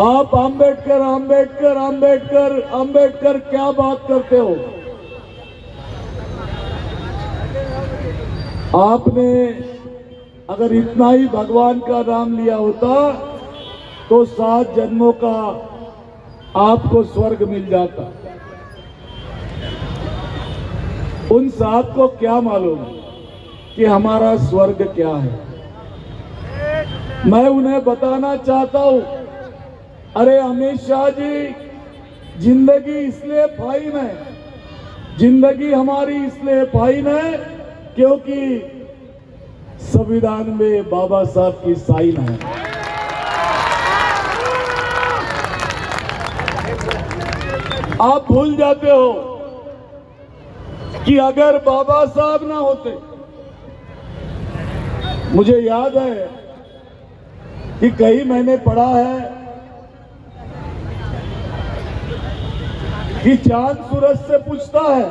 आप अंबेडकर अंबेडकर अंबेडकर अंबेडकर क्या बात करते हो? आपने अगर इतना ही भगवान का नाम लिया होता तो सात जन्मों का आपको स्वर्ग मिल जाता। उन सात को क्या मालूम कि हमारा स्वर्ग क्या है? मैं उन्हें बताना चाहता हूँ अरे अमित शाह जी, ज़िंदगी इसलिए फाइन है, ज़िंदगी हमारी इसलिए फाइन है क्योंकि संविधान में बाबा साहब की साइन है। आप भूल जाते हो कि अगर बाबा साहब ना होते, मुझे याद है कि कहीं मैंने पढ़ा है कि चाँद सूरज से पूछता है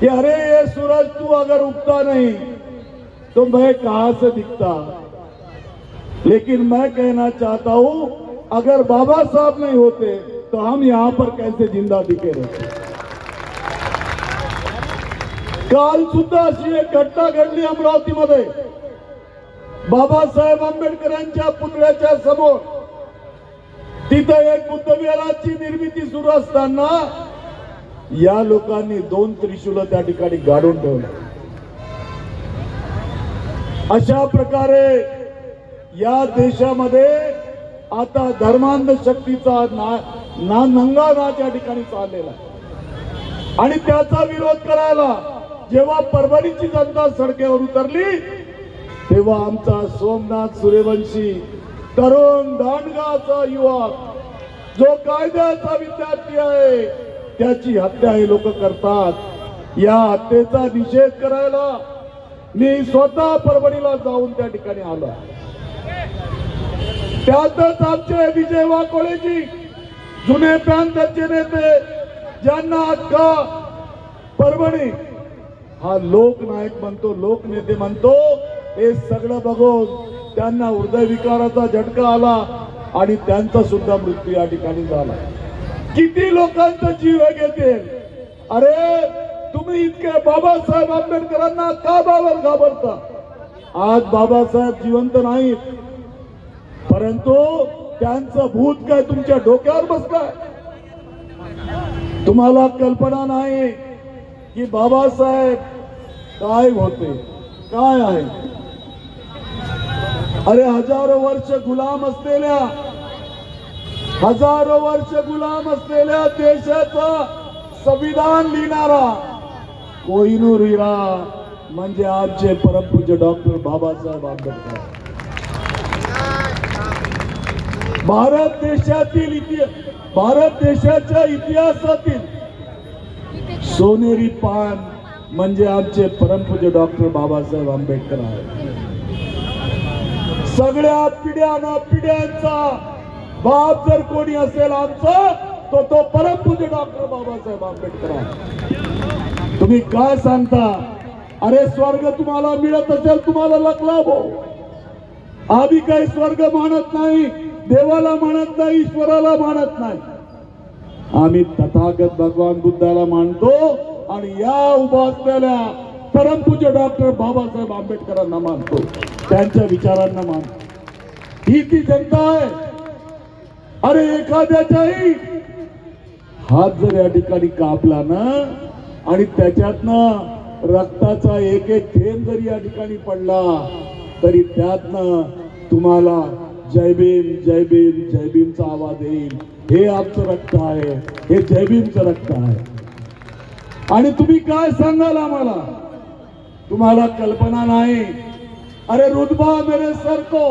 कि, अरे, ये सूरज तू अगर उगता नहीं तो मैं कहाँ से दिखता? लेकिन मैं कहना चाहता हूँ, अगर बाबा साहब नहीं होते तो हम यहाँ पर कैसे ज़िंदा दिखे रहते? काल सुद्धा अशी एक घटना घडली अमरावतीमध्ये बाबासाहेब आंबेडकरांच्या पुतळ्याच्या समोर तिथं एक बुद्धविहाराची निर्मिती सुरू असताना या लोकांनी दोन त्रिशूल त्या ठिकाणी गाडून ठेवलं. अशा प्रकारे या देशामध्ये आता धर्मांध शक्तीचा ना ना नंगा नाच या ठिकाणी चाललेला आणि त्याचा विरोध करायला जेव्हा परभणीची जनता सडकेवर उतरली तेव्हा आमचा सोमनाथ सूर्यवंशी तरुण दांडगाचा युवक जो कायद्याचा विद्यार्थी आहे त्याची हत्या हे लोक करतात. या हत्येचा निषेध करायला मी स्वतः परभणीला जाऊन त्या ठिकाणी आलो. त्यातच आमचे विजय वाकोळेजी जुने प्रांताचे नेते ज्यांना अख्खा परभणी हा लोकनायक म्हणतो लोकनेते म्हणतो हे सगळं बघून त्यांना हृदयविकाराचा झटका आला आणि त्यांचा सुद्धा मृत्यू या ठिकाणी झाला. किती लोकांचा जीव घेतील? अरे तुम्ही इतके बाबासाहेब आंबेडकरांना का बाबर घाबरता? आज बाबासाहेब जिवंत नाहीत. परंतु त्यांचं भूत काय तुमच्या डोक्यावर बसलाय? तुम्हाला कल्पना नाही की बाबासाहेब काय होते? काय आहे? अरे हजारो वर्ष गुलाम असलेल्या हजारो वर्ष गुलाम असलेल्या देशाचं संविधान लिहिणारा कोहिनूर हिरा म्हणजे आमचे परमपूज्य डॉक्टर बाबासाहेब आंबेडकर. भारत देशातील इतिहास भारत देशाच्या इतिहासातील सोनेरी पान म्हणजे आमचे परमपूज्य डॉक्टर बाबासाहेब आंबेडकर आहे सगळ्या पिढ्याना पिढ्यांचा बाप जर कोणी असेल आमचा तो तो परमपूज्य डॉक्टर बाबासाहेब आंबेडकर तुम्ही काय सांगता? अरे स्वर्ग तुम्हाला मिळत असेल तुम्हाला लकला भाऊ आम्ही काही स्वर्ग मानत नाही देवाला मानत नाही ईश्वराला मानत नाही. आम्ही तथागत भगवान बुद्धाला मानतो आणि या उभा असलेल्या परमपूज्य डॉक्टर बाबासाहेब आंबेडकरांना मानतो. त्यांच्या विचारांना मान. ही ती जनता आहे. अरे एखाद्याच्याही हात जर या ठिकाणी कापला ना आणि त्याच्यातनं रक्ताचा एक एक थेंब जरी या ठिकाणी पडला तरी त्यातनं तुम्हाला जय भीम जय भीम जय भीमचा आवाज येईल. हे आमचं रक्त आहे. हे जय भीमचं रक्त आहे. आणि तुम्ही काय सांगाल आम्हाला? तुम्हाला कल्पना नाही. अरे रुदबा मेरे सर को